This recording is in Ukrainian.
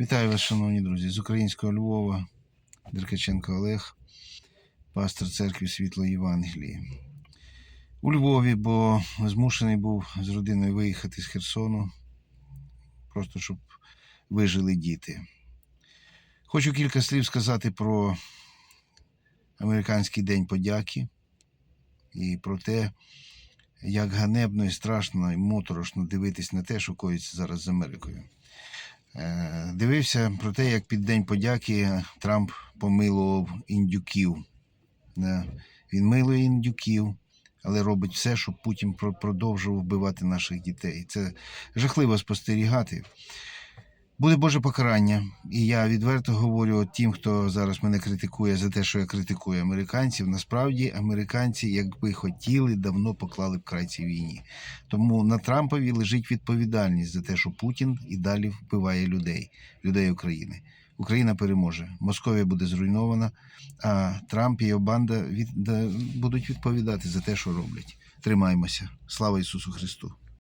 Вітаю вас, шановні друзі, з українського Львова, Деркаченко Олег, пастор церкви Світло Євангелії. У Львові, бо змушений був з родиною виїхати з Херсону, просто щоб вижили діти. Хочу кілька слів сказати про американський день подяки і про те, як ганебно і страшно і моторошно дивитись на те, що коїться зараз з Америкою. Е, Дивився про те, як під День подяки Трамп помилував індюків. Е, Він милує індюків, але робить все, щоб Путін продовжував вбивати наших дітей. Це жахливо спостерігати. Буде Боже покарання. І я відверто говорю тим, хто зараз мене критикує за те, що я критикую американців. Насправді, американці, якби хотіли, давно поклали б край цій війні. Тому на Трампові лежить відповідальність за те, що Путін і далі вбиває людей, людей України. Україна переможе, Московія буде зруйнована, а Трамп і його банда від, будуть відповідати за те, що роблять. Тримаємося. Слава Ісусу Христу!